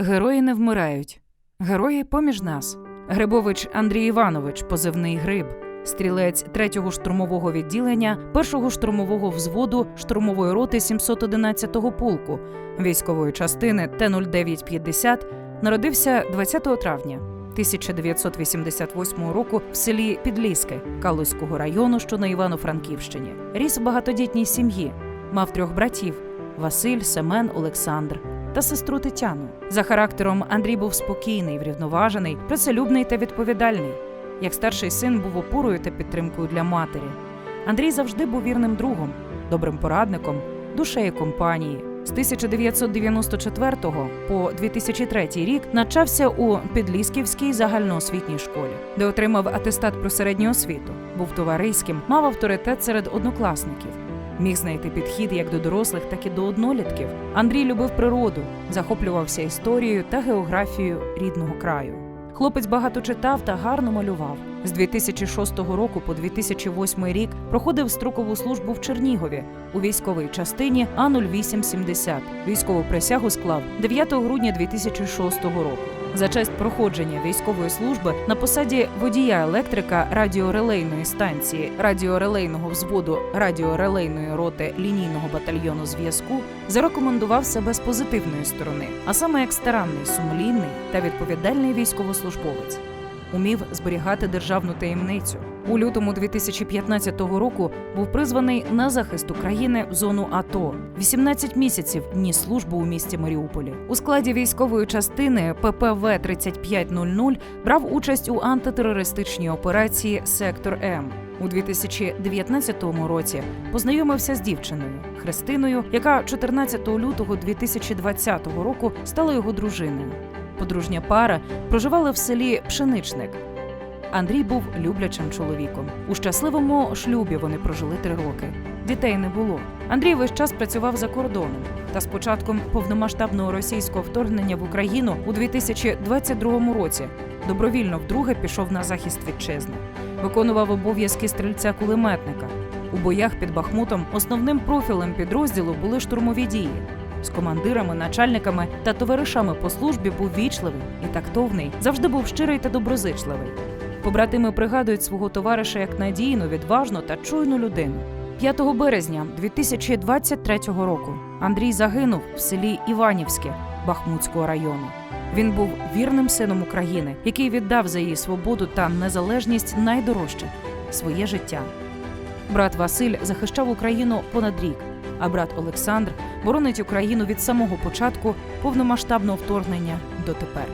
Герої не вмирають. Герої поміж нас. Грибович Андрій Іванович, позивний Гриб, стрілець 3-го штурмового відділення, 1-го штурмового взводу штурмової роти 711-го полку військової частини Т-0950, народився 20 травня 1988 року в селі Підліски Калузького району, що на Івано-Франківщині. Ріс в багатодітній сім'ї, мав трьох братів: Василь, Семен, Олександр та сестру Тетяну. За характером Андрій був спокійний, врівноважений, працелюбний та відповідальний. Як старший син був опорою та підтримкою для матері. Андрій завжди був вірним другом, добрим порадником, душею компанії. З 1994 по 2003 рік навчався у Підлісківській загальноосвітній школі, де отримав атестат про середню освіту, був товариським, мав авторитет серед однокласників. Міг знайти підхід як до дорослих, так і до однолітків. Андрій любив природу, захоплювався історією та географією рідного краю. Хлопець багато читав та гарно малював. З 2006 року по 2008 рік проходив строкову службу в Чернігові у військовій частині А0870. Військову присягу склав 9 грудня 2006 року. За честь проходження військової служби на посаді водія електрика радіорелейної станції, радіорелейного взводу радіорелейної роти лінійного батальйону зв'язку зарекомендував себе з позитивної сторони, а саме як старанний, сумлінний та відповідальний військовослужбовець. Умів зберігати державну таємницю. У лютому 2015 року був призваний на захист України в зону АТО. 18 місяців ніс службу у місті Маріуполі. У складі військової частини ППВ 3500 брав участь у антитерористичній операції Сектор М. У 2019 році познайомився з дівчиною Христиною, яка 14 лютого 2020 року стала його дружиною. Подружня пара проживала в селі Пшеничник. Андрій був люблячим чоловіком. У щасливому шлюбі вони прожили три роки. Дітей не було. Андрій весь час працював за кордоном. Та з початком повномасштабного російського вторгнення в Україну у 2022 році добровільно вдруге пішов на захист вітчизни. Виконував обов'язки стрільця кулеметника. У боях під Бахмутом основним профілем підрозділу були штурмові дії. З командирами, начальниками та товаришами по службі був вічливий і тактовний, завжди був щирий та доброзичливий. Побратими пригадують свого товариша як надійну, відважну та чуйну людину. 5 березня 2023 року Андрій загинув в селі Іванівське Бахмутського району. Він був вірним сином України, який віддав за її свободу та незалежність найдорожче своє життя. Брат Василь захищав Україну понад рік, а брат Олександр боронить Україну від самого початку повномасштабного вторгнення дотепер.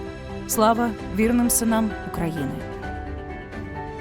Слава вірним синам України!